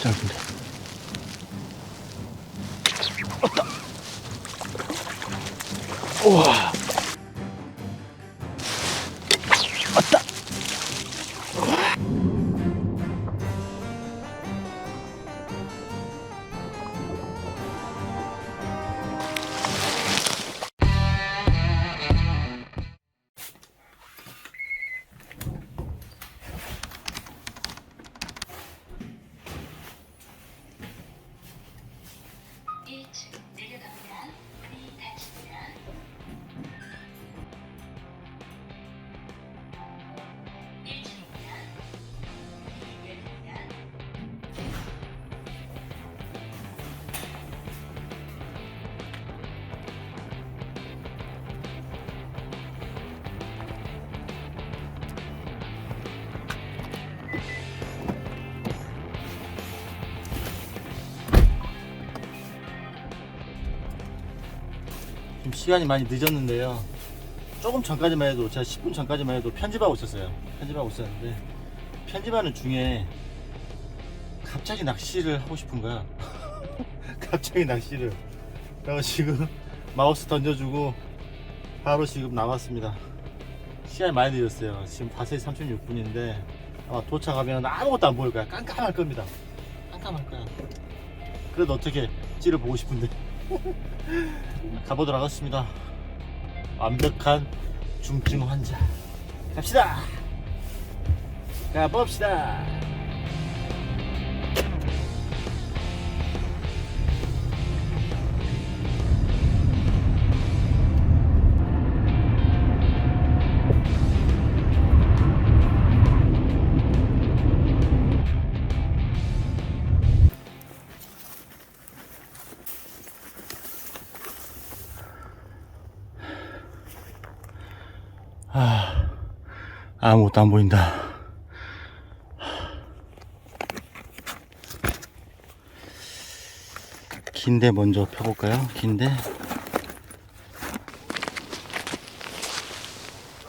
짧은데. 왔다. 우와. 시간이 많이 늦었는데요. 조금 전까지만 해도 제가 10분 전까지만 해도 편집하고 있었어요. 편집하고 있었는데 편집하는 중에 갑자기 낚시를 하고 싶은 거야. 갑자기 낚시를. 그래서 지금 마우스 던져주고 바로 지금 나왔습니다. 시간이 많이 늦었어요. 지금 5시 36분인데 아마 도착하면 아무것도 안 보일 거야. 깜깜할 겁니다. 깜깜할 거야. 그래도 어떻게 찌를 보고 싶은데. 가보도록 하겠습니다. 완벽한 중증 환자. 갑시다. 가봅시다. 아무것도 안 보인다. 긴데 먼저 펴볼까요? 긴데.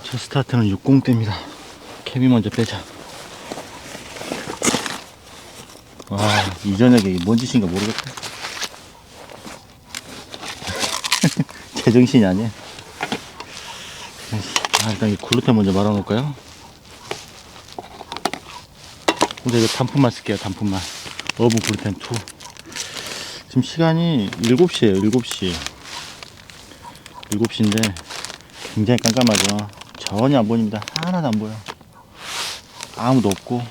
첫 스타트는 60대입니다. 케미 먼저 빼자. 와, 이 저녁에 이뭔 짓인가 모르겠다. 제정신이 아니야. 아, 일단 이 글루텐 먼저 말아놓을까요? 근데 이거 단품만 쓸게요, 단품만. 어부 글루텐 2. 지금 시간이 7시에요, 7시. 7시인데 굉장히 깜깜하죠. 전혀 안 보입니다. 하나도 안 보여. 아무도 없고.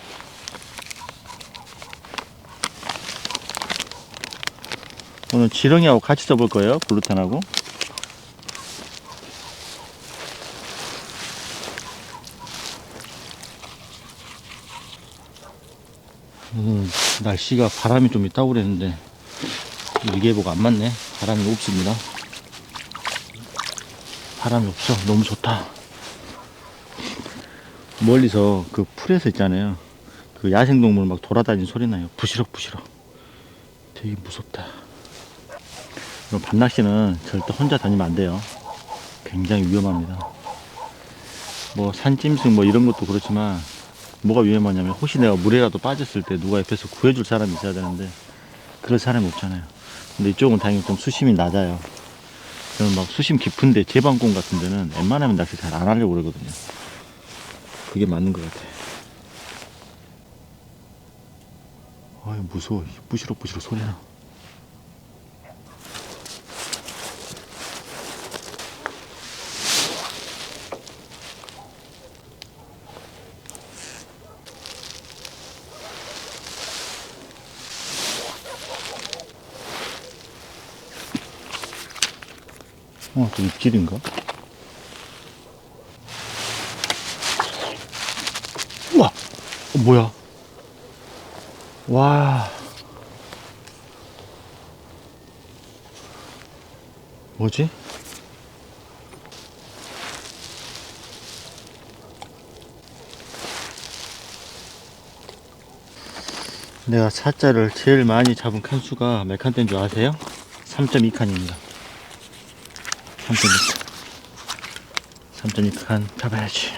오늘 지렁이하고 같이 써볼 거예요, 글루텐하고. 음, 날씨가 바람이 좀 있다고 그랬는데 일기예보가 안 맞네. 바람이 없습니다. 바람이 없어. 너무 좋다. 멀리서 그 풀에서 있잖아요. 그 야생동물 막 돌아다니는 소리 나요. 부시럭부시럭. 되게 무섭다. 밤낚시는 절대 혼자 다니면 안 돼요. 굉장히 위험합니다. 뭐 산짐승 뭐 이런 것도 그렇지만 뭐가 위험하냐면 혹시 내가 물에라도 빠졌을 때 누가 옆에서 구해줄 사람이 있어야 되는데 그럴 사람이 없잖아요. 근데 이쪽은 다행히 좀 수심이 낮아요. 저는 막 수심 깊은데 제방공 같은 데는 웬만하면 낚시 잘 안 하려고 그러거든요. 그게 맞는 것 같아. 아이 무서워. 부시럭부시럭 소리나. 입질인가? 우와! 어, 뭐야? 와. 뭐지? 내가 사자를 제일 많이 잡은 칸수가 몇 칸대인 줄 아세요? 3.2칸입니다. 3.2칸. 3.2칸 잡아야지.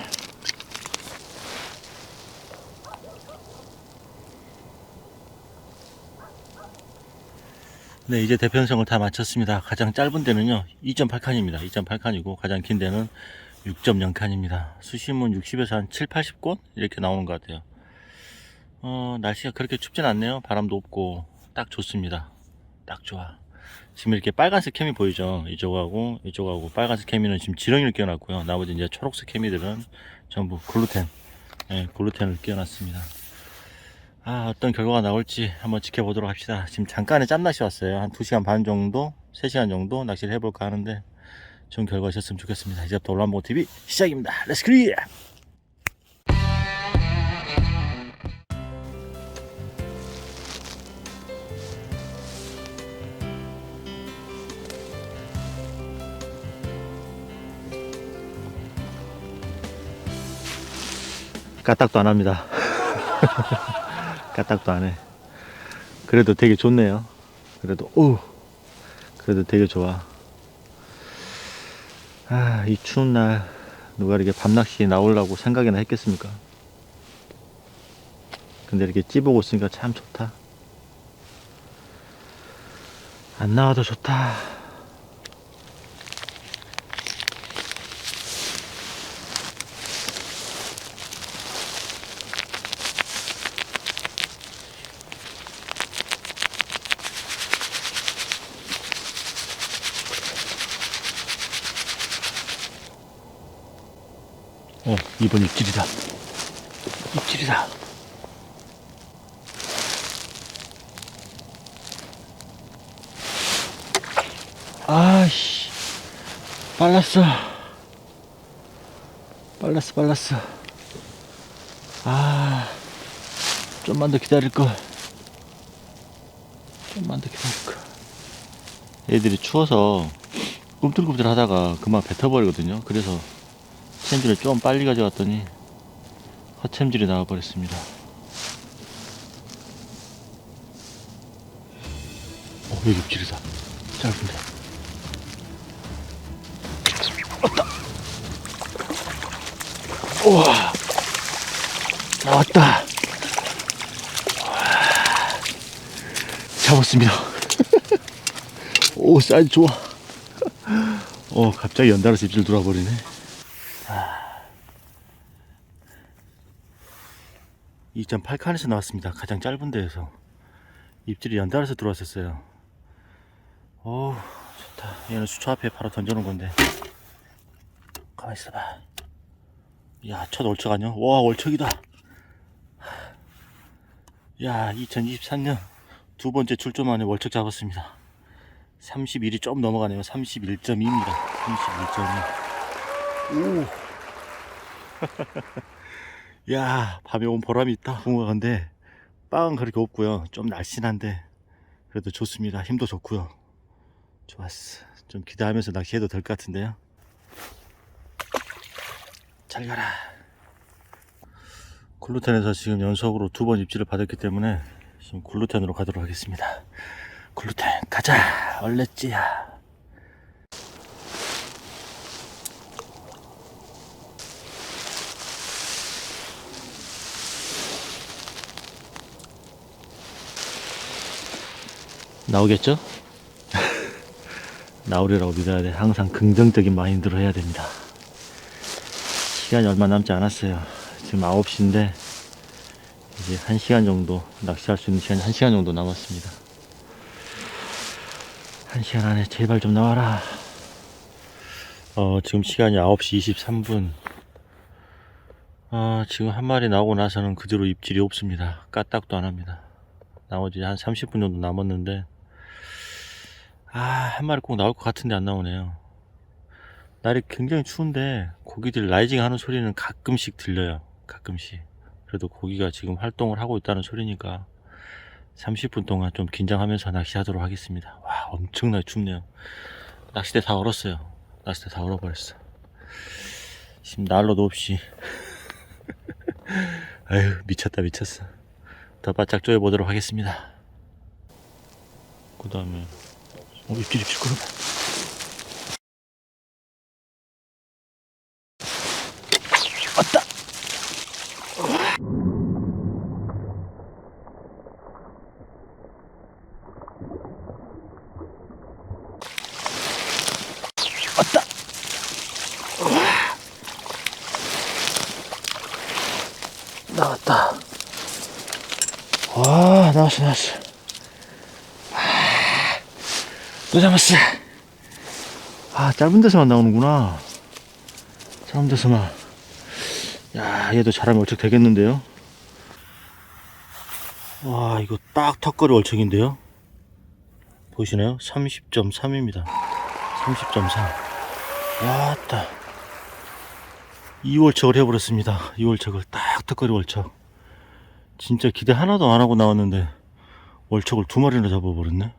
네, 이제 대편성을 다 마쳤습니다. 가장 짧은 데는요, 2.8칸입니다. 2.8칸이고, 가장 긴 데는 6.0칸입니다. 수심은 60에서 한 7, 80권? 이렇게 나오는 것 같아요. 어, 날씨가 그렇게 춥진 않네요. 바람도 없고, 딱 좋습니다. 딱 좋아. 지금 이렇게 빨간색 캠이 보이죠? 이쪽하고, 이쪽하고, 빨간색 캠이는 지금 지렁이를 끼워놨고요. 나머지 이제 초록색 캠이들은 전부 글루텐, 예, 글루텐을 끼워놨습니다. 아, 어떤 결과가 나올지 한번 지켜보도록 합시다. 지금 잠깐의 짬낚시 왔어요. 한 2시간 반 정도, 3시간 정도 낚시를 해볼까 하는데, 좋은 결과 있었으면 좋겠습니다. 이제부터 올라한봉 TV 시작입니다. 렛츠 크리! 까딱도 안 합니다. 까딱도 안 해. 그래도 되게 좋네요. 그래도, 오! 그래도 되게 좋아. 아, 이 추운 날, 누가 이렇게 밤낚시 나오려고 생각이나 했겠습니까? 근데 이렇게 찌보고 있으니까 참 좋다. 안 나와도 좋다. 어, 이번 입질이다. 입질이다. 아이씨, 빨랐어. 빨랐어, 빨랐어. 아, 좀만 더 기다릴걸. 좀만 더 기다릴걸. 애들이 추워서 꿈틀꿈틀 하다가 금방 뱉어버리거든요. 그래서 챔질을 좀 빨리 가져왔더니 허챔질이 나와버렸습니다. 어, 여기 입질이다. 짧은데. 왔다. 우와. 나왔다. 와. 잡았습니다. 오, 사이즈 좋아. 어, 갑자기 연달아서 입질 들어와버리네. 2.8칸에서 나왔습니다. 가장 짧은 데에서. 입질이 연달아서 들어왔었어요. 오, 좋다. 얘는 수초 앞에 바로 던져놓은 건데. 가만 있어봐. 야, 첫 월척 아니야? 와, 월척이다. 야, 2023년 두 번째 출조 만에 월척 잡았습니다. 31이 좀 넘어가네요. 31.2입니다. 31.2. 오. 야 밤에 온 보람이 있다. 붕어가 근데 빵은 그렇게 없고요. 좀 날씬한데 그래도 좋습니다. 힘도 좋고요. 좋았어. 좀 기대하면서 낚시해도 될 것 같은데요. 잘 가라. 글루텐에서 지금 연속으로 두 번 입질을 받았기 때문에 지금 글루텐으로 가도록 하겠습니다. 글루텐 가자! 얼렛지야 나오겠죠? 나오리라고 믿어야 돼. 항상 긍정적인 마인드로 해야 됩니다. 시간이 얼마 남지 않았어요. 지금 9시인데, 이제 1시간 정도, 낚시할 수 있는 시간이 1시간 정도 남았습니다. 1시간 안에 제발 좀 나와라. 어, 지금 시간이 9시 23분. 아, 지금 한 마리 나오고 나서는 그 뒤로 입질이 없습니다. 까딱도 안 합니다. 나머지 한 30분 정도 남았는데, 아, 한 마리 꼭 나올 것 같은데 안 나오네요. 날이 굉장히 추운데 고기들 라이징 하는 소리는 가끔씩 들려요. 가끔씩. 그래도 고기가 지금 활동을 하고 있다는 소리니까 30분 동안 좀 긴장하면서 낚시하도록 하겠습니다. 와, 엄청나게 춥네요. 낚싯대 다 얼었어요. 낚싯대 다 얼어버렸어. 지금 난로도 없이. 아유, 미쳤다, 미쳤어. 더 바짝 쪼여보도록 하겠습니다. 그 다음에 お一気に来るねあった。なああなしなし。 또 잡았어. 아, 짧은 데서만 나오는구나. 짧은 데서만. 야, 얘도 잘하면 얼척 되겠는데요? 와, 이거 딱 턱걸이 얼척인데요? 보이시나요? 30.3입니다. 30.3. 왔다. 2월척을 해버렸습니다. 2월척을 딱 턱걸이 월척. 진짜 기대 하나도 안 하고 나왔는데 월척을 두 마리나 잡아버렸네.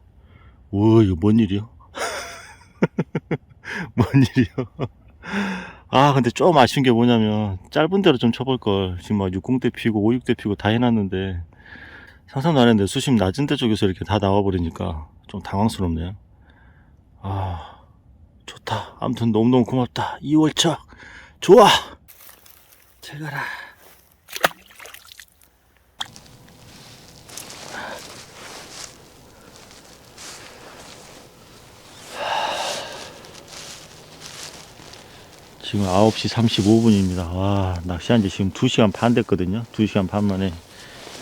오, 이거 뭔 일이요? 뭔 일이요? 아, 근데 좀 아쉬운 게 뭐냐면 짧은 데로 좀 쳐볼 걸. 지금 막 60대 피고 56대 피고 다 해놨는데 상상도 안 했는데 수심 낮은 데 쪽에서 이렇게 다 나와버리니까 좀 당황스럽네요. 아, 좋다. 아무튼 너무너무 고맙다. 2월척. 좋아! 잘 가라. 지금 9시 35분입니다. 와, 낚시한 지 지금 2시간 반 됐거든요. 2시간 반 만에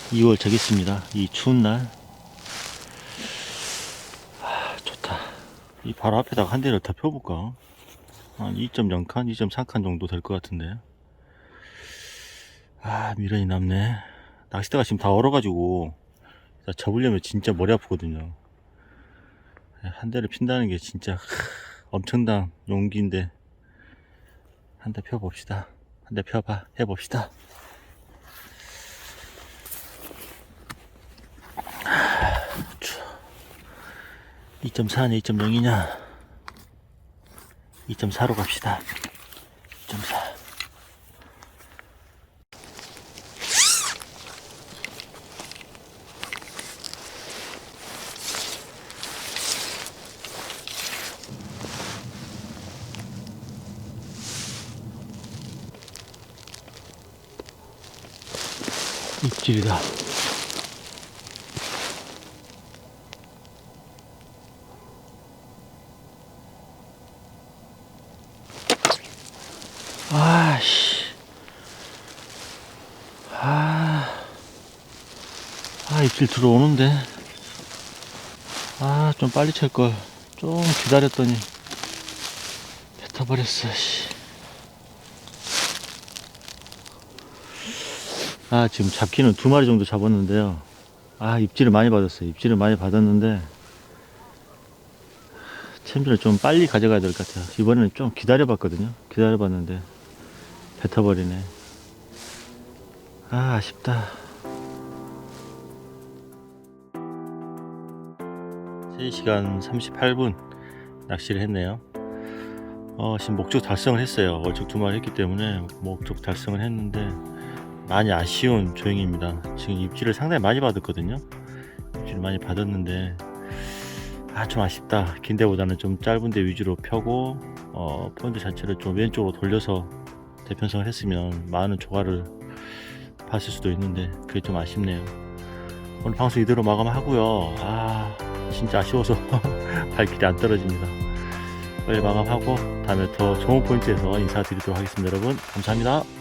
2월 저겠습니다. 이 추운 날. 아, 좋다. 이 바로 앞에다가 한 대를 다 펴볼까? 한 2.0칸, 2.3칸 정도 될 것 같은데. 아, 미련이 남네. 낚싯대가 지금 다 얼어가지고, 나 잡으려면 진짜 머리 아프거든요. 한 대를 핀다는 게 진짜 엄청난 용기인데, 한 대 펴봅시다. 한 대 펴봐. 해봅시다. 2.4냐 2.0이냐 2.4로 갑시다 2.4 입질이다 아씨. 아. 아, 입질 들어오는데. 아, 좀 빨리 찰걸. 좀 기다렸더니. 뱉어버렸어, 씨. 아, 지금 잡기는 두 마리 정도 잡았는데요. 아, 입질을 많이 받았어요. 입질을 많이 받았는데. 챔질을 좀 빨리 가져가야 될 것 같아요. 이번에는 좀 기다려 봤거든요. 기다려 봤는데. 뱉어버리네. 아, 아쉽다. 3시간 38분 낚시를 했네요. 어, 지금 목적 달성을 했어요. 월척 두 마리 했기 때문에 목적 달성을 했는데 많이 아쉬운 조행입니다. 지금 입질을 상당히 많이 받았거든요. 입질을 많이 받았는데 아, 좀 아쉽다. 긴 데보다는 좀 짧은 데 위주로 펴고 어, 포인트 자체를 좀 왼쪽으로 돌려서 대편성을 했으면 많은 조과를 봤을 수도 있는데 그게 좀 아쉽네요. 오늘 방송 이대로 마감하고요. 아 진짜 아쉬워서 발길이 안 떨어집니다. 빨리 마감하고 다음에 더 좋은 포인트에서 인사드리도록 하겠습니다. 여러분 감사합니다.